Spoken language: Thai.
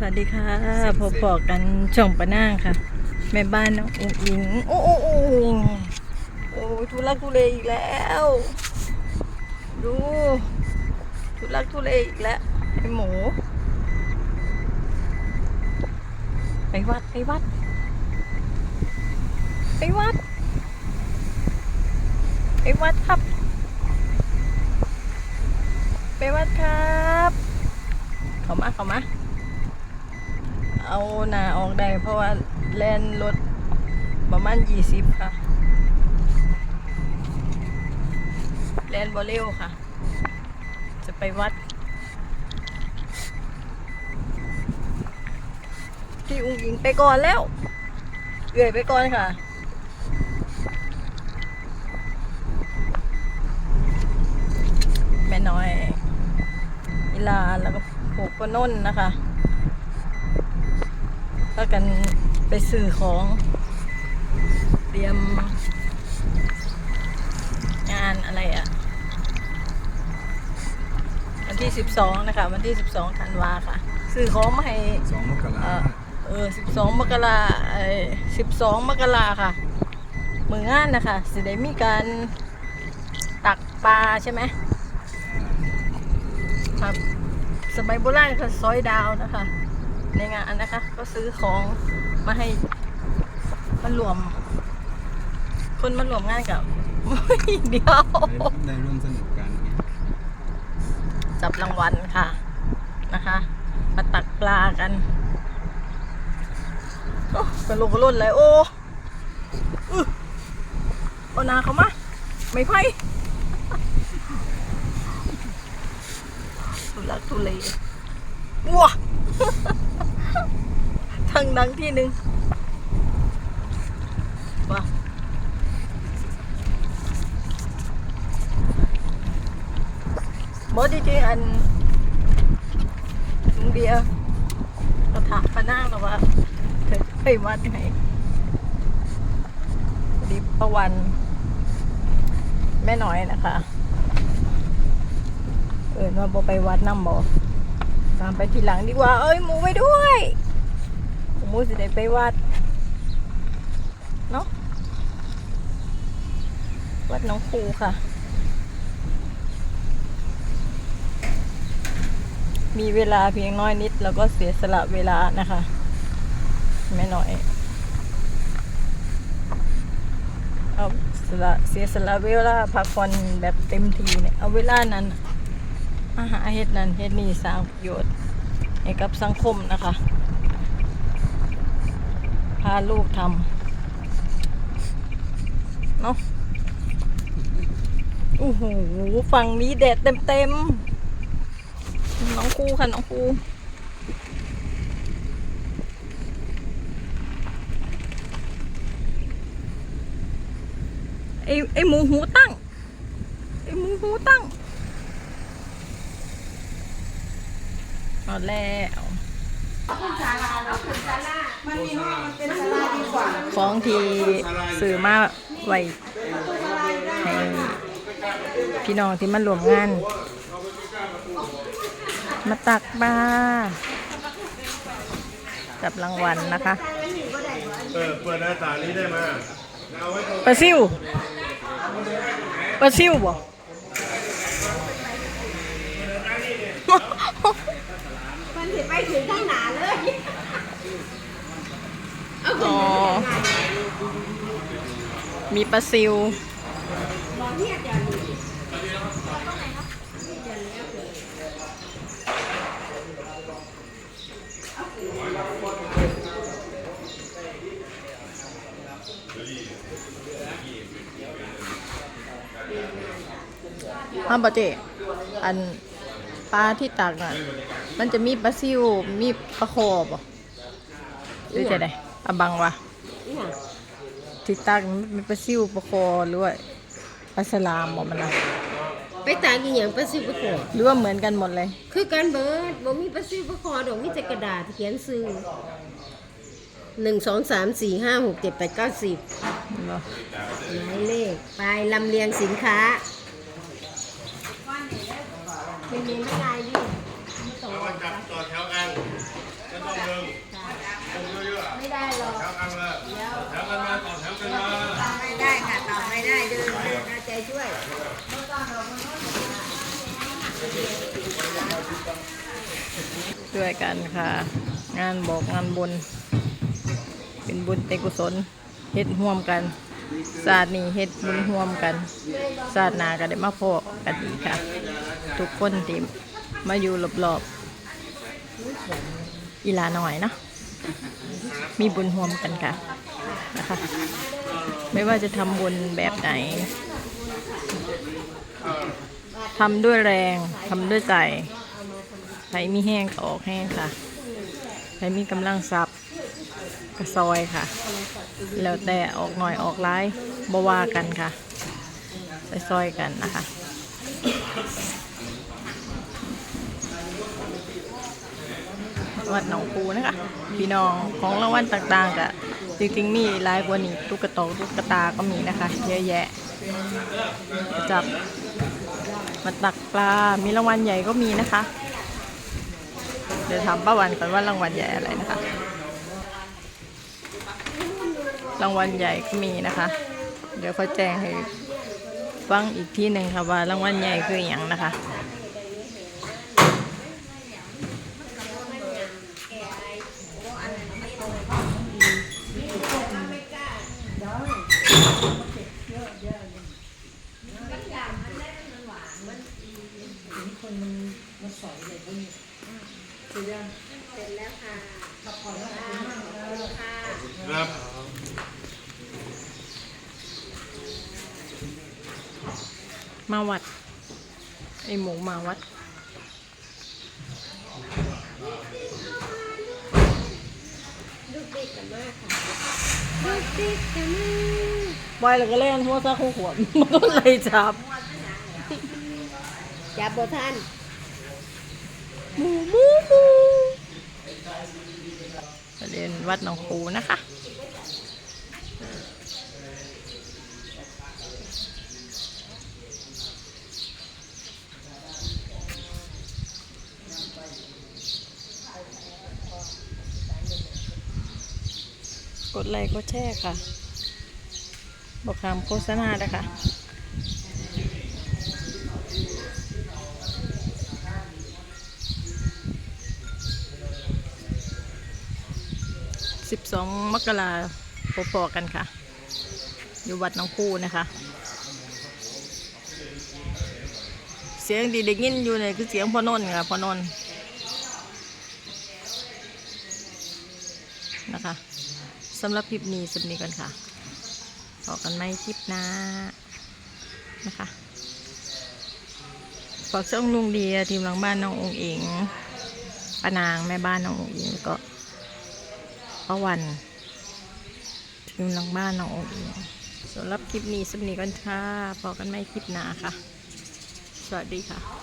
สวัสดีค่ะพบบอกกันช่องปะนางค่ะ แม่บ้านน้องอุ๋งอิงโอ้โอ้โอ้โอ้ยทุลักทุเลอีกแล้ว ดูทุลักทุเลอีกแล้วไอหมูไปวัดไปวัดไปวัดไปวัดครับไปวัดครับ เข้ามาเข้ามา เอาหนาออกได้เพราะว่าแล่นรถประมาณยี่สิบค่ะ แล่นบ่เร็วค่ะ จะไปวัด พี่อุ้งอิงไปก่อนแล้วเอื่อยไปก่อนค่ะแม่น้อยอีลาแล้วก็ผูกกนนนะคะ ก็กันไปซื้อของ เตรียม งานอะไรอะ่ะ วันที่ 12 นะคะ วันที่ 12ธันวาค่ะ ซื้อของมาให้สองมกราเออเออสิบสองมกราเออสิบสองมกราค่ะ มืองานนะคะสิได้มีการตักปลาใช่ไหมครับ สมัยโบราณค่ะซอยดาวนะคะ ในงานนะคะ ก็ซื้อของมาให้มารวม คนมารวมงานกับเดียวได้ได้ร่วมสนุกกันจับรางวัลค่ะนะคะ มาตักปลากันโอ้กระโหลกกระโล่นเลยโอ้อื้อเอานาเขามาไม่ไพ่ทุลักทุเลว้า ทางดังที่หนึ่งว้าบอดีจริงๆอันลุงเบียร์เราถามพนักเราว่าเธอไปวัดไหนพอดีประวัน แม่น้อยนะคะ เออว่าบอไปวัดน้ำบอตามไปทีหลังดีกว่า เอ้ยหมูไปด้วย หมูสิได้ไปวัดเนาะวัดน้องครูค่ะ มีเวลาเพียงน้อยนิด แล้วก็เสียสละเวลานะคะไม่น้อยเอาสละเสียสละเวลาพักผ่อนแบบเต็มทีเนี่ยเอาเวลานั้นมาหาเฮ็ดนั้นเฮ็ดนี่สร้างประโยชน์ให้กับสังคมนะคะาลูกทำเนาะโอ้โหฝั่งนี้แดดเต็มๆน้องครูค่ะ น้องครูไอไอหมูหูตั้งไอหมูหูตั้งเอาแล้ว ของที่สื่อมาไว้ให้พี่น้องที่มารวมงาน มาตักปลาจับรางวัลนะคะเปิดเปิดหน้าต่างนี้ได้ไหมเอาไว้ตรงปลาซิวปลาซิวบ่ มันถึงไปถึงข้างหนาเลย อ๋อ มีปลาซิวบอกเนี่ยเดี๋ยวนี้ฮาบะเจอันปลาที่ตักน่ะ มันจะมีปลาซิว มีปลาโคบหรือจะได้อะบังวะ ที่ตักมันเป็นปลาซิวปลาโคหรือว่าปลาสลามบ่มันนะไปตากอีหยังปลาซิวปลาขอหรือว่าเหมือนกันหมดเลย คือการเบิดบ่มีปลาซิวปลาขอดอกมีแต่กระดาษเขียนซื้อหนึ่งสองสามสี่ห้าหกเจ็ดแปดเก้าสิบเหรอหมายเลขไปลำเลียงสินค้าเป็นมีไม่ลายดิเอามาจับต่อแถวกันเอไม่ต้องเดินคนเยอะไม่ได้หรอกๆแถวกันเลยแถวกันมาต่อ แถวกันมไม่ได้ค่ะต่อไม่ได้เดินเดินเอาใจช่วย ช่วยกันค่ะ งานบอกงานบุญ เป็นบุญเป็นกุศลเฮ็ดร่วมกันศาสตร์นี้เฮ็ดบุญร่วมกันศาสตร์นาก็ได้มาพอกันอีค่ะ ทุกคนที่มาอยู่รอบๆอีลาหน่อยเนาะมีบุญร่วมกันค่ะ นะคะ ไม่ว่าจะทำบุญแบบไหนทำด้วยแรงทำด้วยใจใครมีแห้งก็ออกแห้งค่ะใครมีกำลังทรัพย์ก็ซอยค่ะ แล้วแต่ออกหน่อยออกร้ายบว่ากันค่ะไปซอยกันนะคะวัดหนองปูนะคะ พี่น้องของรางวัลต่างๆก็ จริงๆมีหลายกว่านี้ตุ๊กตาตุ๊กตาก็มีนะคะ เยอะแยะจับมาตักปลา มีรางวัลใหญ่ก็มีนะคะ เดี๋ยวถามป้าวันก่อนว่ารางวัลใหญ่อะไรนะคะ รางวัลใหญ่ก็มีนะคะ เดี๋ยวเขาแจ้งให้ฟังอีกที่หนึ่งค่ะว่ารางวัลใหญ่คืออย่างนะคะ ครับมาวัด ไอหมูมาวัด ลูกเด็กกันมากค่ะลูกเด็กกันมากบอยแล้วก็เล่นหัวซาคู่ขวดมันก็เลยจับ จับบ่ท่านหมูหมูมูประเด็นวัดหนองปูนะคะกดไลค์กดแชร์ค่ะ บอกคำโฆษณาด้วยค่ะ 12 มกราพอๆกันค่ะ อยู่วัดน้องคู่นะคะ เสียงดีได้ยินอยู่เนี่ยคือเสียงพ่อนนท์ค่ะพ่อนนท์นะคะสำหรับคลิปนี้สำนี้กันค่ะพอกันไหมคลิปหน้านะคะฝากช่องลุงเดียทีมหลังบ้านน้ององค์อิงปานางแม่บ้านน้ององค์อิงก็ ป้าวันทีมหลังบ้านน้ององอิงสำหรับคลิปนี้สำนีกันค่ะพอกันไม่คลิปหน้าค่ะ สวัสดีค่ะ